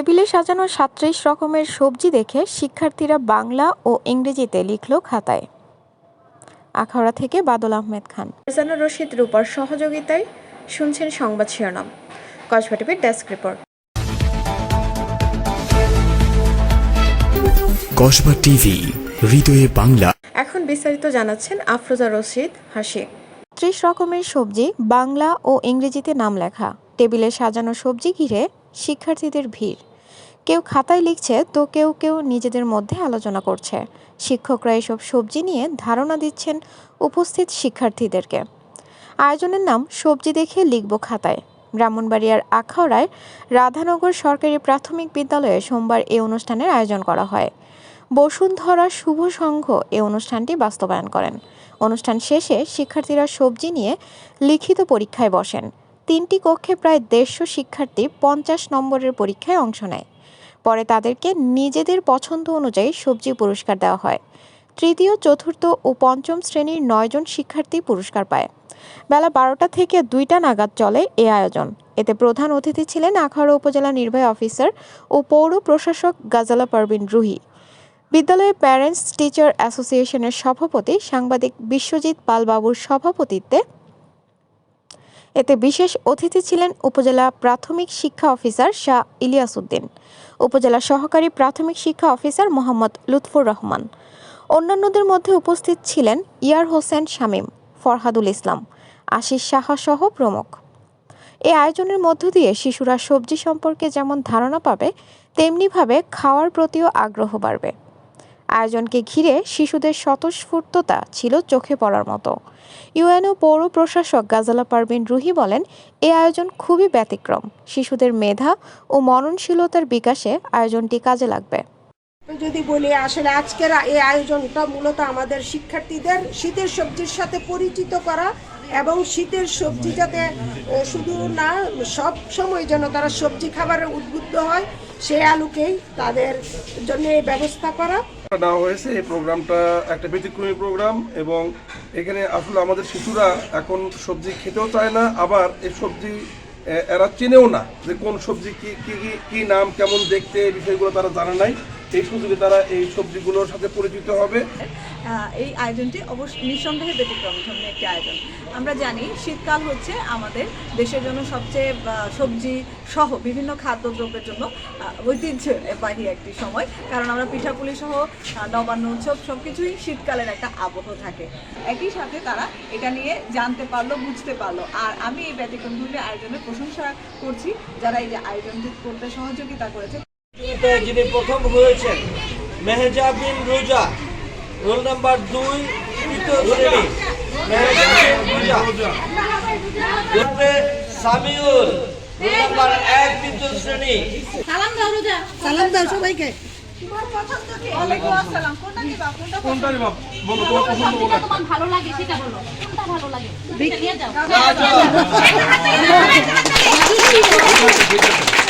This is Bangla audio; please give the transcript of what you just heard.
টেবিলে সাজানো সাঁত্রিশ রকমের সবজি দেখে শিক্ষার্থীরা বাংলা ও ইংরেজিতে লিখল খাতায়। আখাউড়া থেকে বাদল আহমেদ খান। রেজানুর রশিদ রূপার সহযোগিতায় শুনছেন সংবাদ শিরোনাম। কসবা টিভির ডেস্ক রিপোর্ট। কসবা টিভি হৃদয়ে বাংলা। এখন বিস্তারিত জানাচ্ছেন আফরোজা রশিদ হাসি। ত্রিশ রকমের সবজি বাংলা ও ইংরেজিতে নাম লেখা। টেবিলে সাজানো সবজি ঘিরে শিক্ষার্থীদের ভিড়। কেউ খাতায় লিখছে, তো কেউ কেউ নিজেদের মধ্যে আলোচনা করছে। শিক্ষকরা এসব সবজি নিয়ে ধারণা দিচ্ছেন উপস্থিত শিক্ষার্থীদেরকে। আয়োজনের নাম, সবজি দেখে লিখব খাতায়। ব্রাহ্মণবাড়িয়ার আখাউড়ায় রাধানগর সরকারি প্রাথমিক বিদ্যালয়ে সোমবার এই অনুষ্ঠানের আয়োজন করা হয়। বসুন্ধরা শুভ সংঘ এই অনুষ্ঠানটি বাস্তবায়ন করেন। অনুষ্ঠান শেষে শিক্ষার্থীরা সবজি নিয়ে লিখিত পরীক্ষায় বসেন। তিনটি কক্ষে প্রায় দেড়শো শিক্ষার্থী পঞ্চাশ নম্বরের পরীক্ষায় অংশ নেয়। পরে তাদেরকে নিজেদের পছন্দ অনুযায়ী সবজি পুরস্কার দেওয়া হয়। তৃতীয়, চতুর্থ ও পঞ্চম শ্রেণির নয়জন শিক্ষার্থী পুরস্কার পায়। বেলা বারোটা থেকে দুইটা নাগাদ চলে এ আয়োজন। এতে প্রধান অতিথি ছিলেন আখাউড়া উপজেলা নির্বাহী অফিসার ও পৌর প্রশাসক গাজালা পারবিন রুহি। বিদ্যালয়ের প্যারেন্টস টিচার অ্যাসোসিয়েশনের সভাপতি সাংবাদিক বিশ্বজিৎ পালবাবুর সভাপতিত্বে এতে বিশেষ অতিথি ছিলেন উপজেলা প্রাথমিক শিক্ষা অফিসার শাহ ইলিয়াস উদ্দিন উপজেলা সহকারী প্রাথমিক শিক্ষা অফিসার মোহাম্মদ লুৎফুর রহমান। অন্যান্যদের মধ্যে উপস্থিত ছিলেন ইয়ার হোসেন শামীম, ফরহাদুল ইসলাম, আশিস সাহা সহ প্রমুখ। এই আয়োজনের মধ্য দিয়ে শিশুরা সবজি সম্পর্কে যেমন ধারণা পাবে, তেমনিভাবে খাওয়ার প্রতিও আগ্রহ বাড়বে। আয়োজনকে ঘিরে শিশুদের স্বতঃস্ফূর্ততা ছিল চোখে পড়ার মতো। ইউএনও পৌর প্রশাসক গাজালা পারভিন রুহি বলেন, এ আয়োজন খুবই ব্যতিক্রম। শিশুদের মেধা ও মননশীলতার বিকাশে আয়োজনটি কাজে লাগবে। যদি বলি, আসলে আজকের এই আয়োজনটা মূলত আমাদের শিক্ষার্থীদের শীতের সবজির সাথে পরিচিত করা এবং শীতের সবজি যাতে শুধু না, সব সময় যেন তারা সবজি খাবারে উদ্বুদ্ধ হয় সেই আলুকেই তাদের জন্য এই ব্যবস্থা করা। নেওয়া হয়েছে, এই প্রোগ্রামটা একটা ব্যতিক্রমী প্রোগ্রাম এবং এখানে আসলে আমাদের শিশুরা এখন সবজি খেতেও চায় না, আবার এই সবজি এরা চেনেও না যে কোন সবজি কি কি, কি- কি নাম, কেমন দেখতে, এই বিষয়গুলো তারা জানে নাই। এই সুযোগে তারা এই সবজিগুলোর সাথে পরিচিত হবে। এই আয়োজনটি অবশ্য নিঃসন্দেহে ব্যতিক্রম একটি আয়োজন। আমরা জানি শীতকাল হচ্ছে আমাদের দেশের জন্য সবচেয়ে সবজি সহ বিভিন্ন খাদ্যদ্রব্যের জন্য ঐতিহ্যবাহী একটি সময়। কারণ আমরা পিঠাপুলি সহ নবান্ন উৎসব সব কিছুই শীতকালের একটা আবহ থাকে। একই সাথে তারা এটা নিয়ে জানতে পারল, বুঝতে পারল। আর আমি এই ব্যতিক্রম ধর্মী আয়োজনের প্রশংসা করছি, যারা এই যে আয়োজনটি করতে সহযোগিতা করেছে। যিনি প্রথম হয়েছেন মেহজাবিন রোজা রোল নাম্বার দুই তৃতীয় শ্রেণি মেহজাবিন রোজা। সামিউল রোল নাম্বার এক তৃতীয় শ্রেণি। সালাম দাও রোজা। সালাম দাও সবাইকে। তোমার ভালো লাগে সেটা বলো। কোনটা ভালো লাগে? নিয়ে যাও।